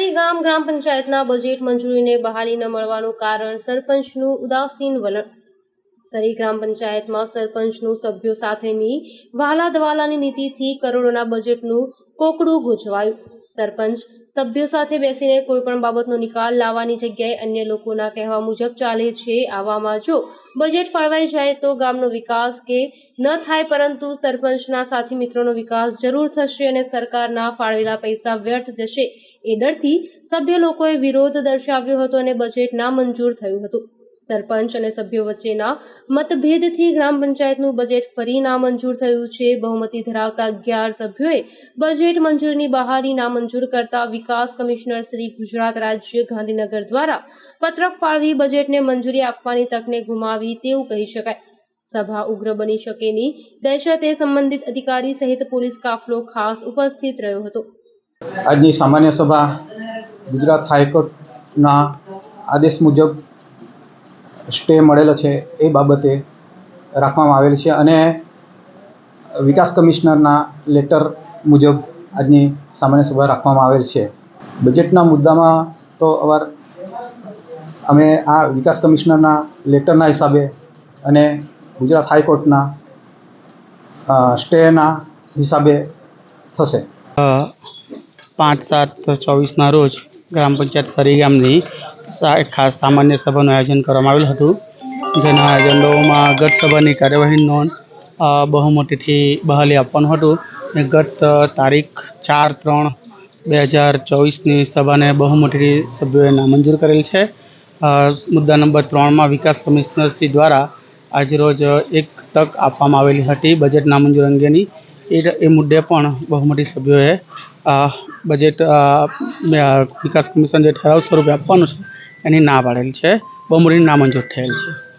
સરી ગામ ગ્રામ પંચાયતના બજેટ મંજૂરીને બહાલી ન મળવાનું કારણ સરપંચનું ઉદાસીન વલણ. સરી ગ્રામ પંચાયતમાં સરપંચનું સભ્યો સાથેની વહાલા દવાલાની નીતિથી કરોડોના બજેટનું કોકડું ગૂંચવાયું. સરપંચ સભ્યો સાથે બેસીને કોઈ પણ બાબતનો નિકાલ લાવવાની જગ્યાએ અન્ય લોકોના કહેવા મુજબ ચાલે છે આવામાં જો બજેટ ફાળવાઈ જાય તો ગામનો વિકાસ કે ન થાય પરંતુ સરપંચના સાથી મિત્રોનો વિકાસ જરૂર થશે અને સરકારના ફાળવેલા પૈસા વ્યર્થ જશે. એ ડરથી સભ્ય લોકોએ વિરોધ દર્શાવ્યો હતો અને બજેટ ના મંજૂર થયું હતું. સરપંચ અને સભ્યો વચ્ચેના મતભેદથી ગ્રામ પંચાયતનું બજેટ ફરી નામંજૂર થયું છે. બહુમતી ધરાવતા અગિયાર સભ્યોએ બજેટ મંજૂરની બહારી નામંજૂર કરતા વિકાસ કમિશનર શ્રી ગુજરાત રાજ્ય ગાંધીનગર દ્વારા પત્રક ફાળવી બજેટને મંજૂરી આપવાની તકને ગુમાવી તેવું કહી શકાય. સભા ઉગ્ર બની શકેની દહેશતે સંબંધિત અધિકારી સહિત પોલીસ કાફલો ખાસ ઉપસ્થિત રહ્યો હતો. આજની સામાન્ય સભા ગુજરાત હાઈકોર્ટના આદેશ મુજબ સ્ટે મળેલો છે એ બાબતે રાખવામાં આવેલ છે અને વિકાસ કમિશનરના લેટર મુજબ આજની સામાન્ય સભા રાખવામાં આવેલ છે. બજેટના મુદ્દામાં તો અવાર અમે આ વિકાસ કમિશનરના લેટરના હિસાબે અને ગુજરાત હાઈકોર્ટના સ્ટેના હિસાબે થશે. પાંચ સાત ચોવીસના રોજ ગ્રામ પંચાયત સરી ગામની ખાસ સામાન્ય સભાનું આયોજન કરવામાં આવેલું હતું, જેના એજન્ડોમાં ગત સભાની કાર્યવાહી નોંધ બહુમતીથી બહાલી આપવાનું હતું ને ગત તારીખ ચાર ત્રણ બે હજાર ચોવીસની સભાને બહુમતીથી સભ્યોએ નામંજૂર કરેલ છે. મુદ્દા નંબર ત્રણમાં વિકાસ કમિશનર શ્રી દ્વારા આજરોજ એક તક આપવામાં આવેલી હતી બજેટ નામંજૂર અંગેની. એ એ મુદ્દે પણ બહુમતી સભ્યોએ બજેટ વિકાસ કમિશન જે ઠરાવ સ્વરૂપે આપવાનું છે. એની ના પાડેલ છે. બમણી નામંજૂર થયેલ છે.